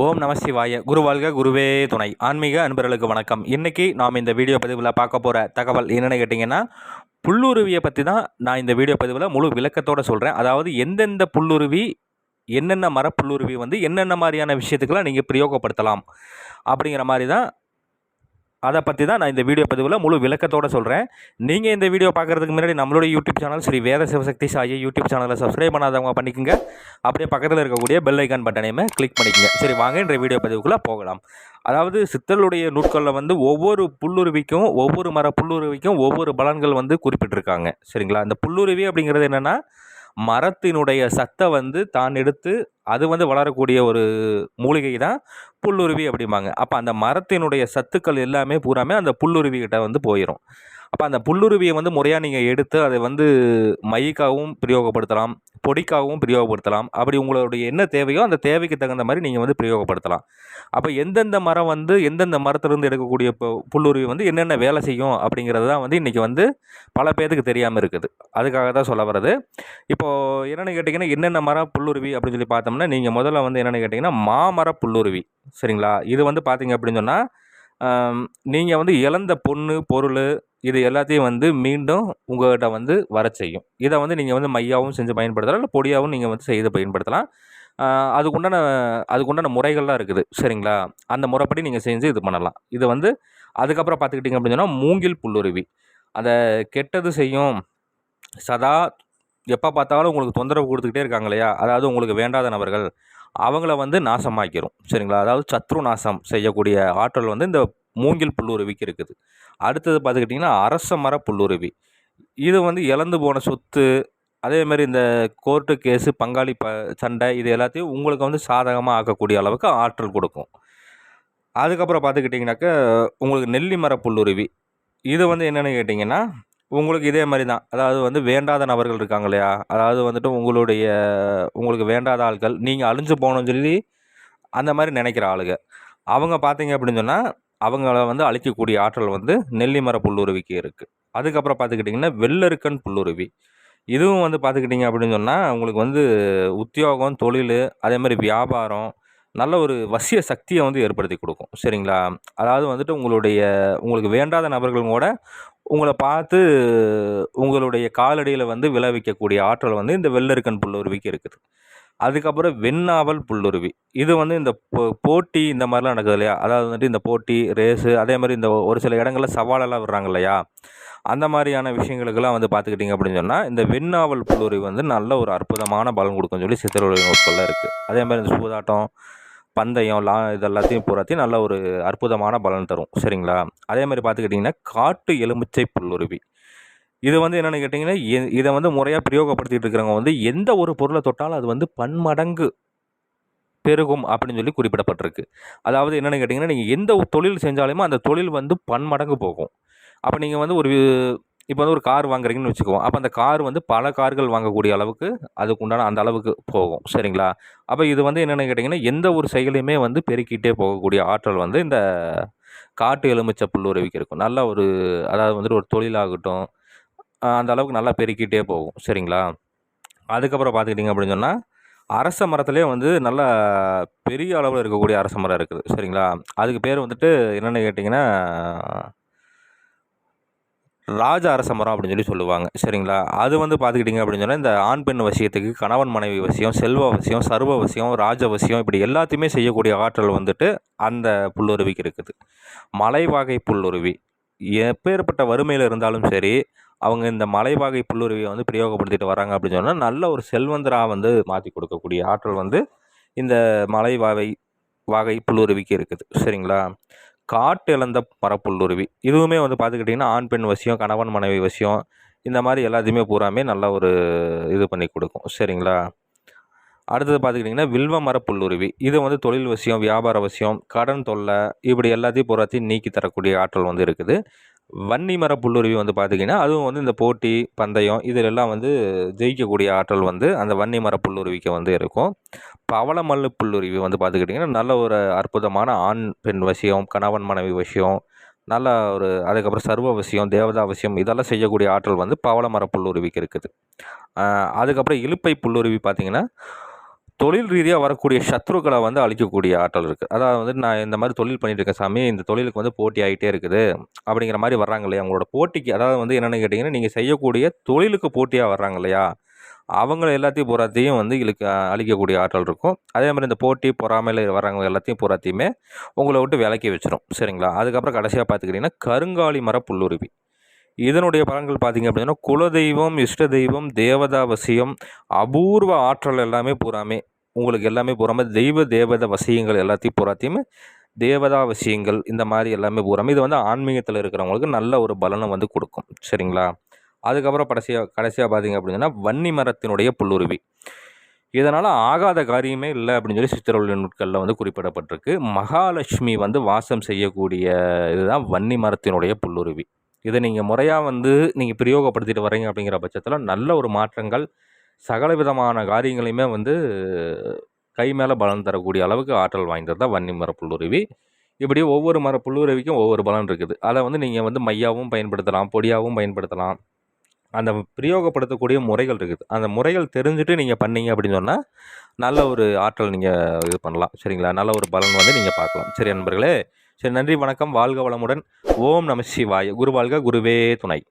ஓம் நம சிவாய. குருவாழ்க குருவே துணை. ஆன்மீக அன்பர்களுக்கு வணக்கம். இன்றைக்கி நாம் இந்த வீடியோ பதிவில் பார்க்க போகிற தகவல் என்னென்னு கேட்டிங்கன்னா புல்லுருவியை பற்றி தான் நான் இந்த வீடியோ பதிவில் முழு விளக்கத்தோடு சொல்கிறேன் அதாவது எந்தெந்த புல்லுருவி என்னென்ன மரப்புல்லுருவி வந்து என்னென்ன மாதிரியான விஷயத்துக்கெல்லாம் நீங்கள் பிரயோகப்படுத்தலாம் அப்படிங்கிற மாதிரி தான் அதை பற்றி தான் நான் இந்த வீடியோ பதிவில் முழு விளக்கத்தோடு சொல்கிறேன் நீங்கள் இந்த வீடியோ பார்க்குறதுக்கு முன்னாடி நம்மளுடைய YouTube channel Sri Veda Sivasakthi Sai YouTube சேனலை சப்ஸ்கிரைப் பண்ணாதவங்க பண்ணிக்கோங்க. அப்படியே பக்கத்தில் இருக்கக்கூடிய பெல் ஐக்கான் பட்டனையுமே கிளிக் பண்ணிக்கோங்க. சரி வாங்க இந்த வீடியோ பதிவுக்குள்ளே போகலாம். அதாவது சித்தருடைய நூட்களில் வந்து ஒவ்வொரு புல்லுருவிக்கும் ஒவ்வொரு மர புல்லுருவிக்கும் ஒவ்வொரு பலன்கள் வந்து குறிப்பிட்டிருக்காங்க. சரிங்களா? அந்த புல்லுருவி அப்படிங்கிறது என்னென்னா மரத்தினுடைய சத்தை வந்து தான் எடுத்து அது வந்து வளரக்கூடிய ஒரு மூலிகை தான் புல்லுருவி அப்படிம்பாங்க. அப்போ அந்த மரத்தினுடைய சத்துக்கள் எல்லாமே பூராமே அந்த புல்லுருவி கிட்ட வந்து போயிடும் அப்போ அந்த புல்லுருவியை வந்து முறையாக நீங்கள் எடுத்து அதை வந்து மைக்காகவும் பிரயோகப்படுத்தலாம் பொடிக்காகவும் பிரயோகப்படுத்தலாம். அப்படி உங்களுடைய என்ன தேவையோ அந்த தேவைக்கு தகுந்த மாதிரி நீங்கள் வந்து பிரயோகப்படுத்தலாம். அப்போ எந்தெந்த மரம் வந்து எந்தெந்த மரத்துலேருந்து எடுக்கக்கூடிய இப்போ புல்லுருவி வந்து என்னென்ன வேலை செய்யும் அப்படிங்கிறது தான் வந்து இன்றைக்கி வந்து பல பேர்த்துக்கு தெரியாமல் இருக்குது. அதுக்காக தான் சொல்ல வர்றது. இப்போது என்னென்னு கேட்டிங்கன்னா என்னென்ன மரம் புல்லுருவி அப்படின்னு சொல்லி பார்த்தோம்னா நீங்கள் முதல்ல வந்து என்னென்னு கேட்டிங்கன்னா மாமர புல்லுருவி. சரிங்களா? இது வந்து பார்த்தீங்க அப்படின்னு சொன்னால் நீங்கள் வந்து இழந்த பொண்ணு பொருள் இது எல்லாத்தையும் வந்து மீண்டும் உங்கள்கிட்ட வந்து வர செய்யும். இதை வந்து நீங்கள் வந்து மையாவும் செஞ்சு பயன்படுத்தலாம் இல்லை பொடியாகவும் நீங்கள் வந்து செய்து பயன்படுத்தலாம். அதுக்குண்டான அதுக்குண்டான முறைகள்லாம் இருக்குது சரிங்களா? அந்த முறைப்படி நீங்கள் செஞ்சு இது பண்ணலாம். இது வந்து அதுக்கப்புறம் பார்த்துக்கிட்டிங்க அப்படின்னு சொன்னால் மூங்கில் புல்லுருவி. அந்த கெட்டது செய்யும். சதா எப்போ பார்த்தாலும் உங்களுக்கு தொந்தரவு கொடுத்துக்கிட்டே இருக்காங்க இல்லையா? அதாவது உங்களுக்கு வேண்டாத நபர்கள் அவங்கள வந்து நாசமாக்கிரும் சரிங்களா? அதாவது சத்ரு நாசம் செய்யக்கூடிய ஆற்றல் வந்து இந்த மூங்கில் புல்லுருவிக்கு இருக்குது. அடுத்தது பார்த்துக்கிட்டிங்கன்னா அரச மர புல்லுருவி. இது வந்து இழந்து போன சொத்து அதேமாரி இந்த கோர்ட்டு கேஸு பங்காளி ப சண்டை இது எல்லாத்தையும் உங்களுக்கு வந்து சாதகமாக ஆக்கக்கூடிய அளவுக்கு ஆற்றல் கொடுக்கும். அதுக்கப்புறம் பார்த்துக்கிட்டிங்கனாக்கா உங்களுக்கு நெல்லி மர புல்லுருவி. இது வந்து என்னென்னு கேட்டிங்கன்னா உங்களுக்கு இதே மாதிரி தான். அதாவது வந்து வேண்டாத நபர்கள் இருக்காங்க இல்லையா? அதாவது வந்துட்டு உங்களுடைய உங்களுக்கு வேண்டாத ஆட்கள் நீங்கள் அழிஞ்சு போகணும்னு சொல்லி அந்த மாதிரி நினைக்கிற ஆளுங்க. அவங்க பார்த்தீங்க அப்படின்னு சொன்னால் அவங்கள வந்து அழிக்கக்கூடிய ஆற்றல் வந்து நெல்லிமர புல்லுருவிக்கு இருக்குது அதுக்கப்புறம் பார்த்துக்கிட்டிங்கன்னா வெள்ளருக்கன் புல்லுருவி. இதுவும் வந்து பார்த்துக்கிட்டிங்க அப்படின்னு சொன்னால் உங்களுக்கு வந்து உத்தியோகம் தொழில் அதே மாதிரி வியாபாரம் நல்ல ஒரு வசிய சக்தியை வந்து ஏற்படுத்தி கொடுக்கும். சரிங்களா? அதாவது வந்துட்டு உங்களுடைய உங்களுக்கு வேண்டாத நபர்களும் கூட உங்களை பார்த்து உங்களுடைய காலடியில் வந்து விளைவிக்கக்கூடிய ஆற்றல் வந்து இந்த வெள்ளருக்கன் புல்லுருவிக்கு இருக்குது. அதுக்கப்புறம் வெண்ணாவல் புல்லுருவி. இது வந்து இந்த போ போட்டி இந்த மாதிரிலாம் நடக்குது இல்லையா? அதாவது வந்துட்டு இந்த போட்டி ரேஸு அதே மாதிரி இந்த ஒரு சில இடங்களில் சவாலெல்லாம் விடுறாங்க இல்லையா? அந்த மாதிரியான விஷயங்களுக்கெல்லாம் வந்து பார்த்துக்கிட்டிங்க அப்படின்னு சொன்னால் இந்த வெண்ணாவல் புல்லுருவி வந்து நல்ல ஒரு அற்புதமான பலன் கொடுக்கும்னு சொல்லி சித்தருடைய நோட்களில் இருக்குது அதே மாதிரி இந்த சூதாட்டம் பந்தயம் லா இது எல்லாத்தையும் பூராத்தையும் நல்ல ஒரு அற்புதமான பலன் தரும். சரிங்களா? அதே மாதிரி பார்த்துக்கிட்டிங்கன்னா காட்டு எலுமிச்சை புல்லுருவி. இது வந்து என்னென்னு கேட்டிங்கன்னா இதை வந்து முறையாக பிரயோகப்படுத்திகிட்டு இருக்கிறவங்க வந்து எந்த ஒரு பொருளை தொட்டாலும் அது வந்து பன்மடங்கு பெருகும் அப்படின்னு சொல்லி குறிப்பிடப்பட்டிருக்கு. அதாவது என்னென்னு கேட்டிங்கன்னா நீங்கள் எந்த தொழில் செஞ்சாலுமே அந்த தொழில் வந்து பன்மடங்கு போகும். அப்போ நீங்கள் வந்து ஒரு இப்போ வந்து ஒரு கார் வாங்குறீங்கன்னு வச்சுக்குவோம் அப்போ அந்த கார் வந்து பல கார்கள் வாங்கக்கூடிய அளவுக்கு அதுக்கு உண்டான அந்த அளவுக்கு போகும். சரிங்களா? அப்போ இது வந்து என்னென்னு கேட்டிங்கன்னா எந்த ஒரு செயலையுமே வந்து பெருக்கிட்டே போகக்கூடிய ஆற்றல் வந்து இந்த காட்டு எலுமிச்சை புல்லுறவிக்கு இருக்கும் நல்ல ஒரு அதாவது வந்துட்டு ஒரு தொழிலாகட்டும் அந்த அளவுக்கு நல்லா பெருக்கிட்டே போகும். சரிங்களா? அதுக்கப்புறம் பார்த்துக்கிட்டிங்க அப்படின்னு சொன்னால் அரச மரத்துலேயே வந்து நல்ல பெரிய அளவில் இருக்கக்கூடிய அரச மரம் இருக்குது. சரிங்களா? அதுக்கு பேர் வந்துட்டு என்னென்னு கேட்டிங்கன்னா ராஜ அரச மரம் அப்படின்னு சொல்லி சொல்லுவாங்க. சரிங்களா? அது வந்து பார்த்துக்கிட்டிங்க அப்படின்னு சொன்னால் இந்த ஆண் பெண் வசியத்துக்கு கணவன் மனைவி வசியம் செல்வ வசியம் சர்வ வசியம் ராஜ வசியம் இப்படி எல்லாத்தையுமே செய்யக்கூடிய ஆற்றல் வந்துட்டு அந்த புல்லுருவிக்கு இருக்குது. மலைவாகை புல்லுருவி. எப்பேற்பட்ட வறுமையில் இருந்தாலும் சரி அவங்க இந்த மலைவாகை புல்லுருவியை வந்து பிரயோகப்படுத்திட்டு வராங்க அப்படின்னு சொன்னால் நல்ல ஒரு செல்வந்தராக வந்து மாற்றி கொடுக்கக்கூடிய ஆற்றல் வந்து இந்த மலைவாகை வாகை புல்லுருவிக்கு இருக்குது. சரிங்களா? காட்டு இழந்த மரப்புல்லுருவி. இதுவுமே வந்து பார்த்துக்கிட்டிங்கன்னா ஆண் பெண் வசியம் கணவன் மனைவி வசியம் இந்த மாதிரி எல்லாத்தையுமே பூராமே நல்ல ஒரு இது பண்ணி கொடுக்கும். சரிங்களா? அடுத்தது பார்த்துக்கிட்டிங்கன்னா வில்வ மர புல்லுருவி இது வந்து தொழில் வசியம் வியாபார வசியம் கடன் தொல்லை இப்படி எல்லாத்தையும் பூராத்தையும் நீக்கி தரக்கூடிய ஆற்றல் வந்து இருக்குது. வன்னி மர புல்லுருவி வந்து பார்த்திங்கன்னா அதுவும் வந்து இந்த போட்டி பந்தயம் இதிலெல்லாம் வந்து ஜெயிக்கக்கூடிய ஆற்றல் வந்து அந்த வன்னி மர புல்லுருவிக்கு வந்து இருக்கும். பவளமல்லு புல்லுருவி வந்து பார்த்துக்கிட்டிங்கன்னா நல்ல ஒரு அற்புதமான ஆண் பெண் விஷயம் கணவன் மனைவி விஷயம் நல்ல ஒரு அதுக்கப்புறம் சர்வ விஷயம் தேவதா விஷயம் இதெல்லாம் செய்யக்கூடிய ஆற்றல் வந்து பவளமர புல்லுருவிக்கு இருக்குது. அதுக்கப்புறம் இழுப்பை புல்லுருவி பார்த்திங்கன்னா தொழில் ரீதியாக வரக்கூடிய சத்ருக்களை வந்து அழிக்கக்கூடிய ஆற்றல் இருக்குது அதாவது வந்து நான் இந்த மாதிரி தொழில் பண்ணிட்டு இருக்கேன் சாமி இந்த தொழிலுக்கு வந்து போட்டி ஆகிட்டே இருக்குது அப்படிங்கிற மாதிரி வர்றாங்க இல்லையா? அவங்களோட போட்டிக்கு அதாவது வந்து என்னென்னு கேட்டிங்கன்னா நீங்கள் செய்யக்கூடிய தொழிலுக்கு போட்டியாக வர்றாங்க இல்லையா? அவங்கள எல்லாத்தையும் பூராத்தையும் வந்து இழுக்க அழிக்கக்கூடிய ஆற்றல் இருக்கும். அதே மாதிரி இந்த போட்டி பொறாமையில் வர்றவங்க எல்லாத்தையும் பூராத்தையுமே உங்களை விட்டு விலக்கி வச்சிடும் சரிங்களா? அதுக்கப்புறம் கடைசியாக பார்த்துக்கிட்டிங்கன்னா கருங்காலி மர புல்லுருவி இதனுடைய பலன்கள் பார்த்தீங்க அப்படின்னா குலதெய்வம் இஷ்ட தெய்வம் தேவதா வசியம் அபூர்வ ஆற்றல் எல்லாமே பூராமே உங்களுக்கு எல்லாமே பூராமல் தெய்வ தேவத வசியங்கள் எல்லாத்தையும் பூராத்தையுமே தேவதா வசியங்கள் இந்த மாதிரி எல்லாமே பூராமே இது வந்து ஆன்மீகத்தில் இருக்கிறவங்களுக்கு நல்ல ஒரு பலனை வந்து கொடுக்கும். சரிங்களா? அதுக்கப்புறம் கடைசியாக கடைசியாக பார்த்தீங்க அப்படின்னா வன்னி மரத்தினுடைய புல்லுருவி. இதனால் ஆகாத காரியமே இல்லை அப்படின்னு சொல்லி சித்திரவள்ளி நூட்களில் வந்து குறிப்பிடப்பட்டிருக்கு. மகாலட்சுமி வந்து வாசம் செய்யக்கூடிய இதுதான் வன்னி மரத்தினுடைய புல்லுருவி. இதை நீங்கள் முறையாக வந்து நீங்கள் பிரயோகப்படுத்திட்டு வரீங்க அப்படிங்கிற பட்சத்தில் நல்ல ஒரு மாற்றங்கள் சகல விதமான காரியங்களையுமே வந்து கை மேலே பலன் தரக்கூடிய அளவுக்கு ஆற்றல் வாய்ந்தது தான் வன்னி மரப்புள்ளுருவி இப்படி ஒவ்வொரு மர புல்லுருவிக்கும் ஒவ்வொரு பலன் இருக்குது. அதை வந்து நீங்கள் வந்து மையாவும் பயன்படுத்தலாம் பொடியாகவும் பயன்படுத்தலாம். அந்த பிரயோகப்படுத்தக்கூடிய முறைகள் இருக்குது. அந்த முறைகள் தெரிஞ்சுட்டு நீங்கள் பண்ணீங்க அப்படின்னு சொன்னால் நல்ல ஒரு ஆற்றல் நீங்கள் இது பண்ணலாம். சரிங்களா? நல்ல ஒரு பலன் வந்து நீங்கள் பார்க்கலாம். சரி நண்பர்களே சரி நன்றி வணக்கம். வாழ்க வளமுடன். ஓம் நம சிவாய. குரு வாழ்க குருவே துணை.